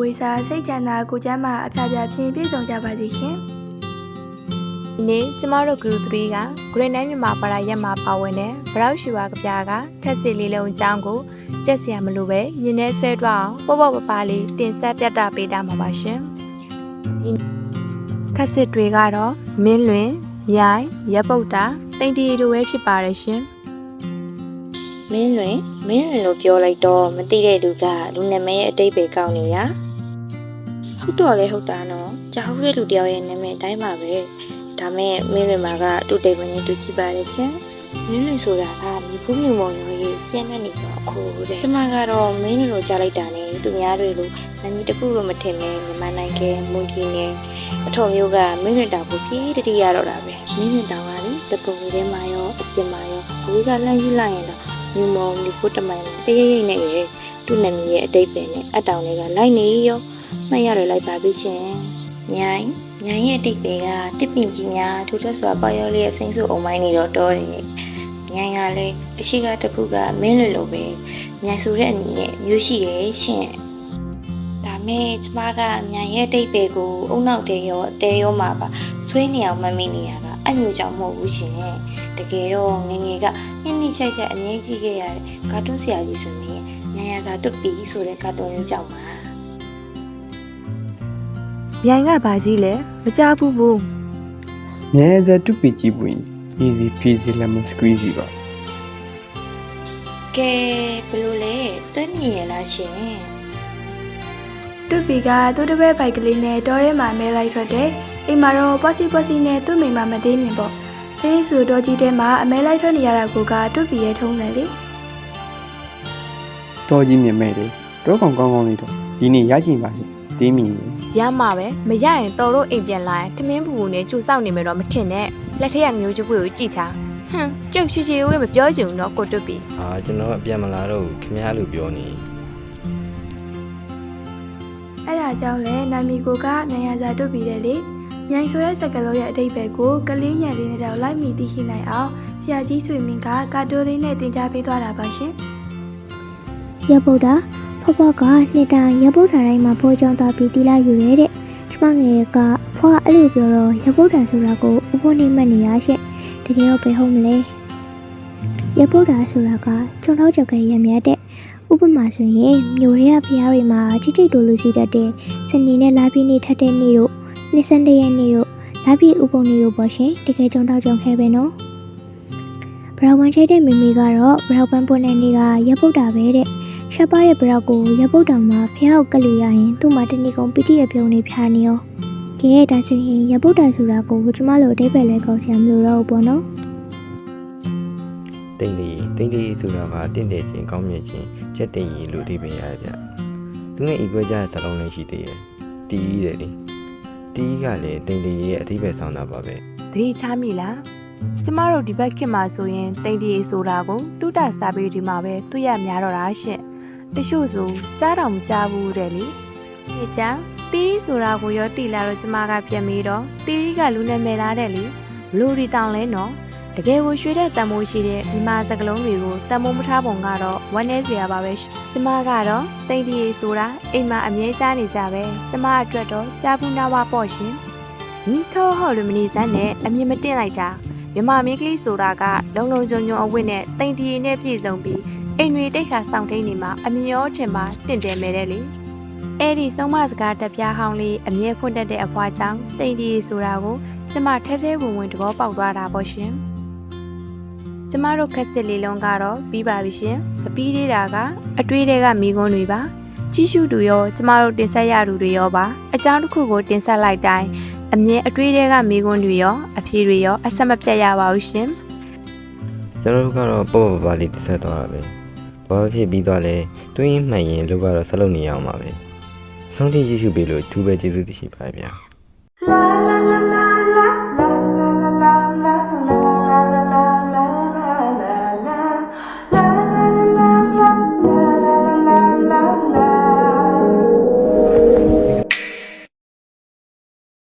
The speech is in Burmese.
ဝေစာစိတ်ကြံတာကိုကျမ်းမာအဖျားဖျားဖြင့်ပြည့်စုံကြပါစေရှင်ဒီနေ့ကျမတို့ group 3က grade 9မြန်မာပါရာရက်မှာပါဝင်တဲ့ဘရောက်ရှိဝါကပြားကခက်စစ်လေးလုံးအကြောင်းကိုကြက်စရာမလိုပဲညနေဆွဲတွအောင်ပေါ့ပေါ့ပပလေးတင်ဆက်ပြတာပေးတာမှာပါရှင်ဒီခက်စစ်တွေကတော့မင်းလွင်မြိုင်ရပ်ပုတ်တာတိန်တီတို့ပဲဖြစ်ပါတယ်ရှင်မင်းလွင် မင်းလွင်လို့ပြောလိုက်တော့မသိတဲ့လူကလူနာမည်ရဲ့အတိတ်ပဲကောင်းနေတာဟုတ်တော့လေဟုတ်တာနော်ကြားဟုတ်တဲ့လူတယောက်ရဲ့နာမည်အတိုင်းပါပဲဒါမဲ့မင်းလွင်မှာကတူတိတ်မင်းတူကြည့်ပါလေချင်းမင်းလွင်ဆိုတာကမြေဖူးမြုံမောင်ရောကြီးပြန့်နေနေတော့အခုတဲ့ကျမကတော့မင်းလွင်လို့ကြားလိုက်တာနဲ့သူများတွေလို့နာမည်တစ်ခုလို့မထင်နဲ့မြန်မာနိုင်ငံမွန်ပြည်နယ်အထုံမျိုးကမင်းလွင်တောင်ကိုပြေးတတိရတော့တာပဲမင်းလွင်တောင်ကလေတပုံလေးထဲမှာရောအပြင်မှာရောအဝေးကလှမ်းကြည့်လိုက်ရင်တော့ မြုံမောင်ဒီဖို့တမိုင်တရရိပ်နဲ့ရယ်သူ့နာမည်ရဲ့အတိတ်ပဲနဲ့အတောင်တွေကလိုက်နေရောမှတ်ရရလိုက်ပါပြီရှင်မြိုင်မြိုင်ရဲ့အတိတ်ပဲကတစ်ပင်ကြီးများထူထပ်စွာပေါရောလေးရဲ့စိမ့်စုအုံမိုင်းနေတော့တော်တယ်မြိုင်ကလည်းအရှိကတစ်ခုကမင်းလွလိုပဲမြိုင်ဆိုတဲ့အနေနဲ့မျိုးရှိတယ်ရှင်ဒါမဲ့ကျမကမြိုင်ရဲ့အတိတ်ပဲကိုအုံနောက်တဲရောတဲရောမှာပါဆွေးနေအောင်မမိနေရတာ အဲ့မျိုးကြောင့်မဟုတ်ဘူးရှင်တကယ်တော့ငယ်ငယ်ကနှစ်နှစ်ချိုက်ချက်အငြိကြီးခဲ့ရတဲ့ကာတွန်းဆရာကြီးဆိုရင်ညံရတာတွတ်ပီဆိုတဲ့ကာတွန်းလေးကြောင့်ပါမြိုင်ကဘာကြီးလဲမကြဘူးဘူးမြဲစတူပီကြည့်ပွင့် easy peasy lemon squeezy ပါကဲဘယ်လိုလဲတွဲမြင်ရလားရှင်တွတ်ပီကသူ့တပည့်ပိုက်ကလေးနဲ့တောထဲမှာမဲလိုက်ထွက်တယ် အိမ်မှာတော့ပွားစီပွားစီနဲ့သူ့မိမမသေးမြင်ပေါ့စိတ်ဆူတော်ကြီးတဲမှာအမဲလိုက်ထွက်နေရတာကိုကတွတ်ပီရဲ့ထုံးတယ်လေတော်ကြီးမြင်မဲ့တယ်တော့ကောင်ကောင်းကောင်းလေးတော့ဒီနေ့ရကြင်ပါစေတင်းမီရေရမှာပဲမရရင်တော်တို့အိမ်ပြန်လာရင်ထမင်းပူပူနဲ့ကြိုစောက်နေမယ်တော့မထင်နဲ့လက်ထက်ရမျိုးကျပွေကိုကြည့်ထားဟမ်ကျုပ်ချီချီဝေးမပြောချင်ဘူးတော့ကိုတွတ်ပြီအာကျွန်တော်ကပြန်မလာတော့ဘူးခင်ဗျားလို့ပြောနေအဲ့ဒါကြောင့်လဲနာမီကိုကမြန်ရစာတွတ်ပီတယ်လေ မြိုင်ဆိုတဲ့စကလုံးရဲ့အတိတ်ပဲကိုကလေးညံလေးနဲ့တော့လိုက်မိသိရှိနိုင်အောင်ဆရာကြီးဆွေမင်းကကာတိုလေးနဲ့တင် जा ပေးသွားတာပါရှင်ရဗုဒ္ဓဖဖကနှစ်တိုင်းရဗုဒ္ဓတိုင်းမှာဖိုးကြောင်းသွားပြီးတီလာယူရဲတဲ့ကျမငယ်ကဖွာအဲ့လိုပြောတော့ရဗုဒ္ဓဆိုတာကိုဥပနေမှတ်နေရရှင့်တကယ်တော့ဘယ်ဟုတ်မလဲရဗုဒ္ဓဆိုတာကချုံတော့ကြောက်ကရမြတ်တဲ့ဥပမာဆိုရင်မြို့ရဲဖျားတွေမှာချိချိတိုလူစီတတ်တဲ့စနေနဲ့လာပြီးနေထက်တဲ့နေ့တို့ နှစ်စံတရက်နေ့တို့လာပြီးဥပုံနေ့တို့ပေါ့ရှင်တကယ်ချုံတော့ကြောက်ခဲပဲနော်ဘရာဝန်ချိတ်တဲ့မိမိကတော့ဘရာပန်ပွန်တဲ့နေ့ကရဗုဒ္ဓပဲတဲ့ရှက်ပါရဲ့ဘရောက်ကိုရပုတ်တောင်မှာဖျောက်ကလေးရရင်သူ့မှာတဏီကုံပီတိရပြုံးနေဖြာနေရောကဲဒါဆိုရင်ရပုတ်တာဆိုတာကိုကျမတို့အတိတ်ပဲလဲကောက်ဆရာမလို့တော့ဘူးပေါ့နော်တိန်လေးတိန်လေးဆိုတာကတင့်တယ်ချင်းကောင်းမြတ်ချင်းချက်တင်ရီလို့ဒီပင်ရတယ်ဗျသူနဲ့ဤကွဲကြတဲ့စလုံးလေးရှိသေးတယ်တီးတယ်လေ တီးကလည်းတိန်လေးရဲ့အဓိပ္ပာယ်ဆောင်တာပါပဲသတိချမိလားကျမတို့ဒီဘက်ခင်မှာဆိုရင်တိန်တီဆိုတာကိုတုတစာပေဒီမှာပဲတွေ့ရများတော့တာရှင့်တချို့ဆိုကြားတော်မကြားဘူးတဲ့လေဒီကြောင့်တီးဆိုတာကိုရောတီလာတော့ကျမကပြန်ပြီးတော့တီးကလူနာမည်လားတဲ့လေဘလို့ဒီတောင်လဲနော် တကယ်ကိုရွှေတဲ့တန်မိုးရှိတဲ့ဒီမှာစကလုံးတွေကိုတန်မိုးမထားပုံကတော့ဝမ်းနေစရာပါပဲရှင်ကျမကတော့တိန်တီဆိုတာအိမ်မှာအမြဲကြားနေကြပဲကျမအတွက်တော့ကြားဘူးနာဝပေါ့ရှင်ညီခေါဟော်လူမနီစန်းနဲ့အမြင်မတင်လိုက်တာမြမမင်းကလေးဆိုတာကလုံလုံချုံချုံအဝတ်နဲ့တိန်တီနဲ့ပြည့်စုံပြီးအိမ်တွေတိတ်ခါစောင့်ထိန်နေမှာအမြင်ရောထင်မှာတင့်တယ်မဲတဲ့လေအဲ့ဒီဆုံးမစကားတက်ပြားဟောင်းလေးအမြဲဖွင့်တတ်တဲ့အဖွားကြောင့်တိန်တီဆိုတာကိုကျမထဲထဲဝင်ဝင်သဘောပေါက်သွားတာပေါ့ရှင် ကျမတို့ခက်စစ်လေးလုံးကတော့ပြီးပါပြီရှင်မပြီးသေးတာကအတွေးတွေကမိကွန်းတွေပါကြီးစုတူရောကျမတို့တင်ဆက်ရသူတွေရောပါအကြောင်းတစ်ခုကိုတင်ဆက်လိုက်တိုင်းအမြဲအတွေးတွေကမိကွန်းတွေရောအဖြေတွေရောအဆက်မပြတ်ရပါဘူးရှင်ကျွန်တော်တို့ကတော့ပေါ့ပေါ့ပါပါလေးတစ်ဆက်သွားတာပဲဘာဖြစ်ပြီးသွားလဲတွင်းမှန်ရင်လူကတော့ဆက်လုပ်နေရအောင်ပါပဲဆုံးထိရရှိပေးလို့သူပဲကျေးဇူးတင်ရှိပါဗျာ